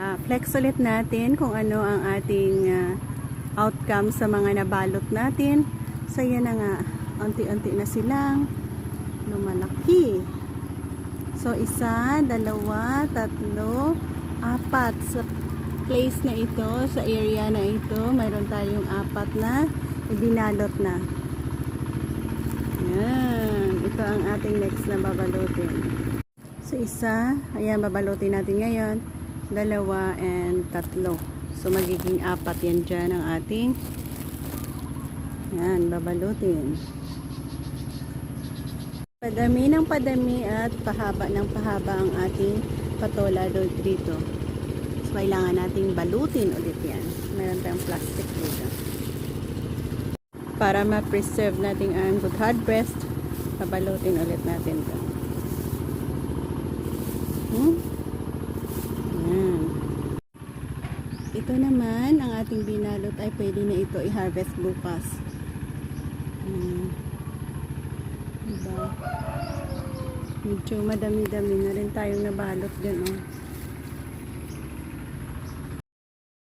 Ah, flex ulit natin kung ano ang ating ah, outcome sa mga nabalot natin. So yan na nga, unti-unti na silang lumalaki. So isa, dalawa, tatlo, apat. Sa place na ito, sa area na ito, mayroon tayong apat na ibinalot na. Yan. Ito ang ating next na babalutin. So isa, ayan babalutin natin ngayon. Dalawa and tatlo. So magiging apat yan dyan ang ating yan, babalutin. Padami ng padami at pahaba ng pahaba ang ating patola do- dito. So kailangan nating balutin ulit yan. Meron tayong plastic dito. Para ma-preserve natin ang good hard breast, babalutin ulit natin to. Hmm? Yan. Ito naman, ang ating binalot ay pwede na ito i-harvest bukas. Hmm. Diba? Medyo madami-dami na rin tayong nabalot dyan, oh.